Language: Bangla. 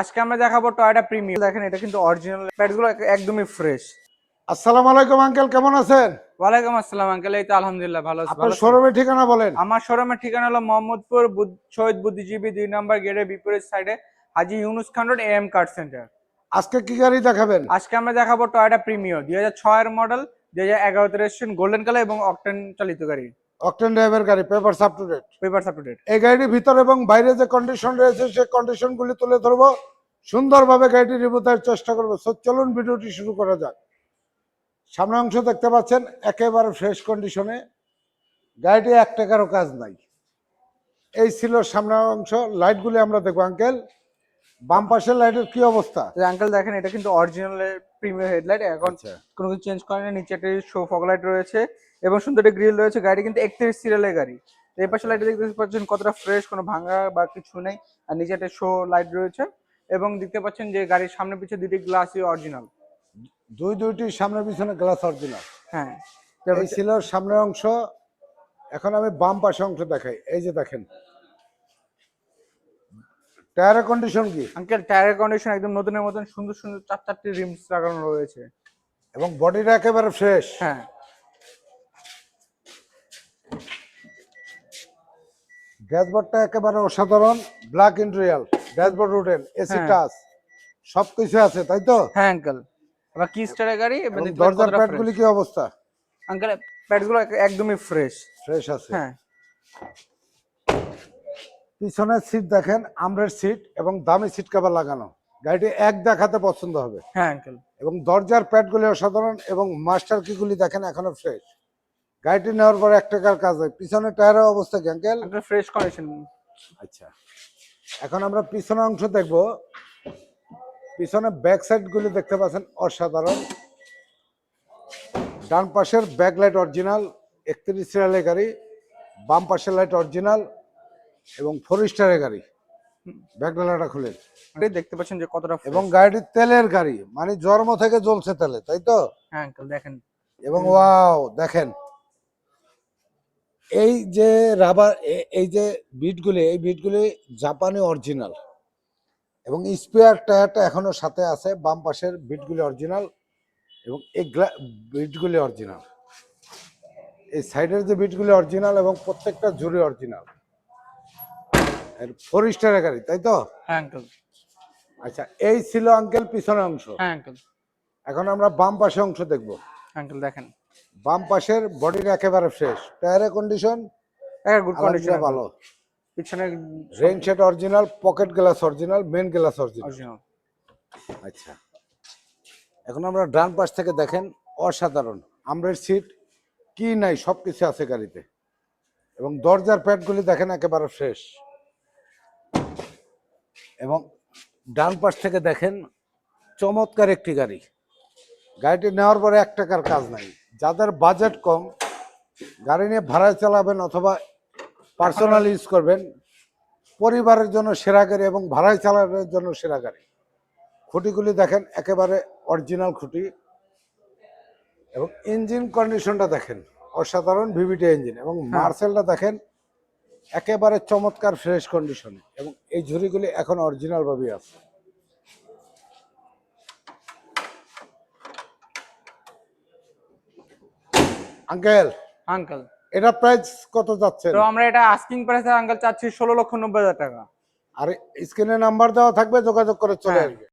আজকে আমরা দেখাবো টয়োটা প্রিমিয়াম। দেখেন এটা কিন্তু অরিজিনাল প্যাডগুলো একদমই ফ্রেশ আসসালামু আলাইকুম আঙ্কেল কেমন আছেন? ওয়ালাইকুম আসসালাম আঙ্কেল এই তো আলহামদুলিল্লাহ ভালো আছি, আপনার শোরুমের ঠিকানা বলেন। আমার শোরুমের ঠিকানা হলো মোহাম্মদপুর শহীদ বুদ্ধিজীবী দুই নম্বর গেটের বিপরীত সাইডে Haji Yunus Khan road M card centre আজকে কি গাড়ি দেখাবেন? আজকে আমরা দেখাবো টয়টা প্রিমিয়াম দুই হাজার ছয়ের মডেল দুই হাজার এগারোতে রেজিস্ট্রেশন গোল্ডেন কালার এবং অকটেন চালিত গাড়ি। অকটেন ড্রাইভার গাড়ি paper up to date paper up to date এই গাড়ির ভিতর এবং বাইরে যে কন্ডিশন রয়েছে সেই কন্ডিশন গুলি তুলে ধরবো। সুন্দরভাবে গাড়িটি রিভিউ দেওয়ার চেষ্টা করব। So, চলুন ভিডিওটি শুরু করা যাক। সামনে অংশ দেখতে পাচ্ছেন একেবারে ফ্রেশ কন্ডিশনে গাড়িটি এক টাকারও কাজ নাই। এই ছিল সামনের অংশ। লাইটগুলি আমরা দেখব আঙ্কেল বাম পাশের লাইটের কি অবস্থা? আঙ্কেল দেখেন এটা কিন্তু অরিজিনাল প্রিমিয়াম হেডলাইট এখন আচ্ছা। কোনো কিছু চেঞ্জ করে না নিচে একটা শো ফগ লাইট রয়েছে। এবং সুন্দর একটা গ্রিল রয়েছে। গাড়ি কিন্তু একত্রিশ সিরিয়ালের গাড়ি। তো এই পাশে লাইট দেখতে পাচ্ছেন কতটা ফ্রেশ কোনো ভাঙা বা কিছু নেই। আর নিচে একটা শো লাইট রয়েছে এবং দেখতে পাচ্ছেন যে গাড়ির সামনে পিছিয়ে দুটি গ্লাসই অরিজিনাল দুই দুইটি সামনে পিছনে গ্লাস অরিজিনাল হ্যাঁ। এই ছিল সামনের অংশ। এখন আমি বাম পাশে অংশ দেখাই। এই যে দেখেন। টায়ারের কন্ডিশন কি? আঙ্কেল টায়ারের কন্ডিশন একদম নতুনের মতন সুন্দর সুন্দর চার চারটি রিমস লাগানো রয়েছে। এবং বডিটা একেবারে ফ্রেশ হ্যাঁ। ড্যাশবোর্ডটা একেবারে অসাধারণ ব্ল্যাক ইন্টেরিয়াল ড্যাশবোর্ড রুটেন এসি। টাচ সব কিছু আছে তাই তো? হ্যাঁ আঙ্কেল আবার কি স্টারের গাড়ি? পাচ্ছেন দরজার প্যাডগুলি কি অবস্থা? আঙ্কেল প্যাডগুলো একদমই ফ্রেশ ফ্রেশ আছে। হ্যাঁ। পিছনের সিট দেখেন আমরের সিট এবং দামি সিট কভার লাগানো। গাড়িটি এক দেখাতে পছন্দ হবে। হ্যাঁ আঙ্কেল এবং দরজার প্যাডগুলি অসাধারণ এবং মাস্টার কিগুলি দেখেন এখনও ফ্রেশ গাড়িটি নেওয়ার পরে এক টাকার কাজ হয়। পিছনে টায়ারের অবস্থা কি আঙ্কেল আঙ্কেল ফ্রেশ কন্ডিশন আচ্ছা। এখন আমরা পিছনের অংশ দেখব। পিছনে ব্যাক সাইড গুলি দেখতে পাচ্ছেন অসাধারণ। ডান পাশের ব্যাক লাইট অরিজিনাল একত্রিশ সিরিয়ালের গাড়ি বাম পাশের লাইট অরিজিনাল এবং ফোর স্টারের গাড়ি। ব্যাক ডালাটা খুলে। দেখতে পাচ্ছেন যে কতটা এবং গাড়িটি তেলের গাড়ি মানে জন্ম থেকে জ্বলছে তেলে তাই তো? হ্যাঁ আঙ্কেল দেখেন। এবং ওয়াও দেখেন। এই যে রাবার এই যে বিটগুলি এই বিটগুলি জাপানি অরিজিনাল এবং স্পেয়ার টায়ারটা এখনও সাথে আছে বাম পাশের বিটগুলি অরিজিনাল এবং এই বিটগুলি অরিজিনাল এই সাইডের যে বিটগুলি অরিজিনাল এবং প্রত্যেকটা জুড়ি অরিজিনাল এর ফোর স্টারের গাড়ি তাই তো? হ্যাঁ আঙ্কেল আচ্ছা এই ছিল আঙ্কেল পিছনের অংশ। হ্যাঁ আঙ্কেল এখন আমরা বাম পাশে অংশ দেখব। আঙ্কেল দেখেন। বাম পাশের বডিটা একেবারে ফ্রেশ টায়ারের কন্ডিশন একটা গুড কন্ডিশন ভালো। পিছনে রেন set original pocket glass original main glass original original আচ্ছা। এখন আমরা ডান পাশ থেকে দেখেন অসাধারণ। আমরের সিট কি নাই সব কিছু আছে গাড়িতে। এবং দরজার প্যাডগুলি দেখেন একেবারে ফ্রেশ এবং ডান পাশ থেকে দেখেন চমৎকার একটি গাড়ি। গাড়িটি নেওয়ার পরে এক টাকার কাজ নাই। যাদের বাজেট কম গাড়ি নিয়ে ভাড়ায় চালাবেন অথবা পার্সোনাল ইউজ করবেন পরিবারের জন্য সেরা গাড়ি এবং ভাড়ায় চালানোর জন্য সেরা গাড়ি। খুঁটিগুলি দেখেন একেবারে অরিজিনাল খুঁটি। এবং ইঞ্জিন কন্ডিশনটা দেখেন অসাধারণ ভিভিটি ইঞ্জিন এবং মার্সেলটা দেখেন একেবারে চমৎকার ফ্রেশ কন্ডিশনে এবং এই ঝুড়িগুলি এখন অরিজিনাল ভাবে আছে। Uncle uncle. এটা প্রাইস কত যাচ্ছে? তো আমরা এটা আস্কিং প্রাইস আঙ্কেল চাচ্ছি ষোলো লক্ষ নব্বই হাজার টাকা। আর স্ক্রিনে নাম্বার দেওয়া থাকবে যোগাযোগ করে চলে হ্যাঁ। আসবে।